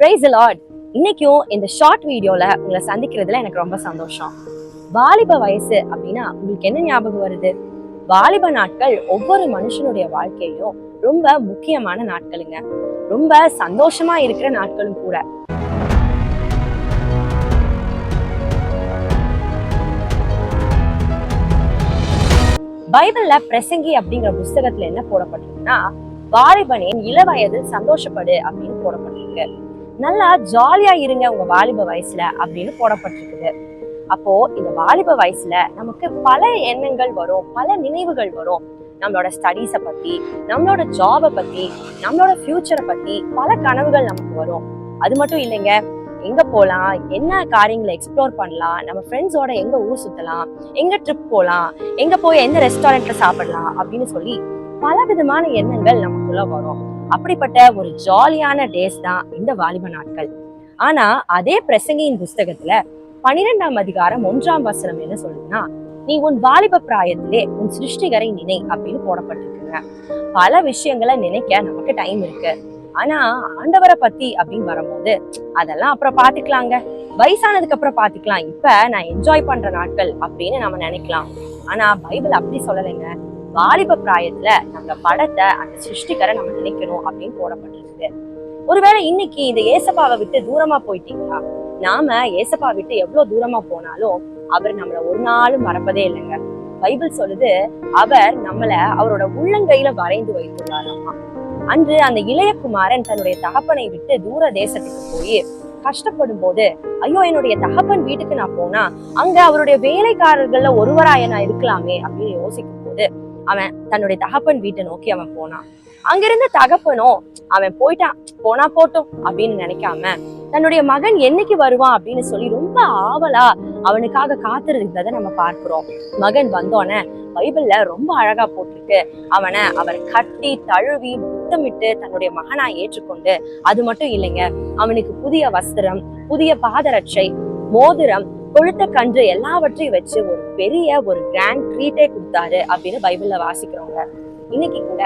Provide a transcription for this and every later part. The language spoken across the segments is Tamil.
பிரைஸ் லார்ட் இன்னைக்கும் இந்த ஷார்ட் வீடியோல உங்களை சந்திக்கிறதுல எனக்கு ரொம்ப சந்தோஷம். வாலிப வயசு அப்படின்னா உங்களுக்கு என்ன ஞாபகம் வருது? வாலிப நாட்கள் ஒவ்வொரு மனுஷனுடைய வாழ்க்கையிலும் ரொம்ப முக்கியமான நாட்களுங்க. ரொம்ப சந்தோஷமா இருக்கிற நாட்களும் கூட. பைபிள்ல பிரசங்கி அப்படிங்கிற புஸ்தகத்துல என்ன போடப்பட்டிருக்குன்னா வாலிபனின் இளவயதில் சந்தோஷப்படு அப்படின்னு போடப்பட்டிருக்கு. நல்லா ஜாலியா இருங்க உங்க வாலிப வயசுல அப்படின்னு போடப்பட்டிருக்குது. அப்போ இந்த வாலிப வயசுல நமக்கு பல எண்ணங்கள் வரும் பல நினைவுகள் வரும். நம்மளோட ஸ்டடீஸை பத்தி நம்மளோட ஜாபை பத்தி நம்மளோட ஃபியூச்சரை பத்தி பல கனவுகள் நமக்கு வரும். அது மட்டும் இல்லைங்க எங்க போகலாம் என்ன காரியங்களை எக்ஸ்ப்ளோர் பண்ணலாம் நம்ம ஃப்ரெண்ட்ஸோட எங்க ஊர் சுத்தலாம் எங்க ட்ரிப் போகலாம் எங்க போய் எந்த ரெஸ்டாரண்ட்ல சாப்பிடலாம் அப்படின்னு சொல்லி பல விதமான எண்ணங்கள் நமக்குள்ள வரும். அப்படிப்பட்ட ஒரு ஜாலியான டேஸ் தான் இந்த வாலிப நாட்கள். ஆனா அதே பிரசங்கியின் புஸ்தகத்துல பனிரெண்டாம் அதிகாரம் ஒன்றாம் வசனம் என்ன சொல்லுதுன்னா நீ உன் வாலிப பிராயத்திலே உன் சிருஷ்டிகரை நினை அப்படின்னு போடப்பட்டிருக்குங்க. பல விஷயங்களை நினைக்க நமக்கு டைம் இருக்கு. ஆனா ஆண்டவரை பத்தி அப்படின்னு வரும்போது அதெல்லாம் அப்புறம் பாத்துக்கலாங்க வயசானதுக்கு அப்புறம் பாத்துக்கலாம் இப்ப நான் என்ஜாய் பண்ற நாட்கள் அப்படின்னு நம்ம நினைக்கலாம். ஆனா பைபிள் அப்படி சொல்லலைங்க. வாலிப பிராயத்துல நம்ம படத்தை அந்த சிருஷ்டிகரை நம்ம நினைக்கணும் அப்படின்னு போடப்பட்டிருக்கு. ஒருவேளை இன்னைக்கு இந்த ஏசப்பாவை விட்டு தூரமா போயிட்டீங்களா? நாம ஏசப்பா விட்டு எவ்வளவு தூரமா போனாலும் அவர் நம்மளை ஒரு நாளும் மறப்பதே இல்லைங்க. பைபிள் சொல்லுது அவர் நம்மள அவரோட உள்ளங்கையில வரைந்து வைத்துள்ளாராமா? அன்று அந்த இளையகுமாரன் தன்னுடைய தகப்பனை விட்டு தூர தேசத்துக்கு போய் கஷ்டப்படும் போது ஐயோ என்னுடைய தகப்பன் வீட்டுக்கு நான் போனா அங்க அவருடைய வேலைக்காரர்கள்ல ஒருவராய நான் இருக்கலாமே? அப்படின்னு யோசிக்கும் போது அவன் தன்னுடைய தகப்பன் வீட்டை நோக்கி அவன் போனான். அங்கிருந்த தகப்பனோ அவன் போயிட்டான். போனா போட்டும் அப்படின்னு நினைக்காம தன்னுடைய மகன் என்னைக்கு வருவான் அப்படின்னு சொல்லி ரொம்ப ஆவலா அவனுக்காக காத்திருந்ததை நம்ம பார்க்கிறோம். மகன் வந்தோடனே பைபிள்ல ரொம்ப அழகா போட்டிருக்கு. அவனை அவர் கட்டி தழுவி முத்தமிட்டு தன்னுடைய மகனா ஏற்றுக்கொண்டு அது மட்டும் இல்லைங்க அவனுக்கு புதிய வஸ்திரம் புதிய பாதரட்சை மோதிரம் கொழுத்த கன்று எல்லாவற்றையும் வச்சு ஒரு பெரிய ஒரு கிராண்ட் ட்ரீட்டே கொடுத்தாரு அப்படின்னு பைபிள்ல வாசிக்கிறோங்க இன்னைக்கு கூட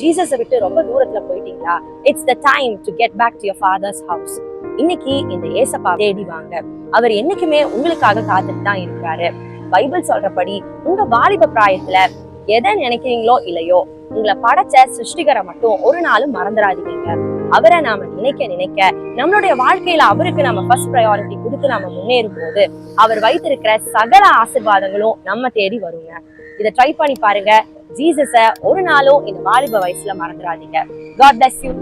ஜீசஸை விட்டு ரொம்ப தூரத்துல போயிட்டீங்களா? It's the time to get back to your father's house இன்னைக்கு இந்த ஏசப்பா தேடி வாங்க. அவர் என்னைக்குமே உங்களுக்காக காத்துட்டு தான் இருக்கிறாரு. பைபிள் சொல்றபடி உங்க வாலிப பிராயத்துல எதை நினைக்கிறீங்களோ இல்லையோ உங்களை படைச்ச சிருஷ்டிகரை மட்டும் ஒரு நாளும் மறந்துடாதீங்க. அவரை நாம நினைக்க நினைக்க நம்மளுடைய வாழ்க்கையில அவருக்கு நம்ம ஃபர்ஸ்ட் ப்ரையாரிட்டி கொடுத்து நாம முன்னேறும் போது அவர் வைத்திருக்கிற சகல ஆசிர்வாதங்களும் நம்ம தேடி வருங்க. இதை ட்ரை பண்ணி பாருங்க. ஜீசஸ ஒரு நாளும் இந்த வாலிப வயசுல மறந்துடாதீங்க. God bless you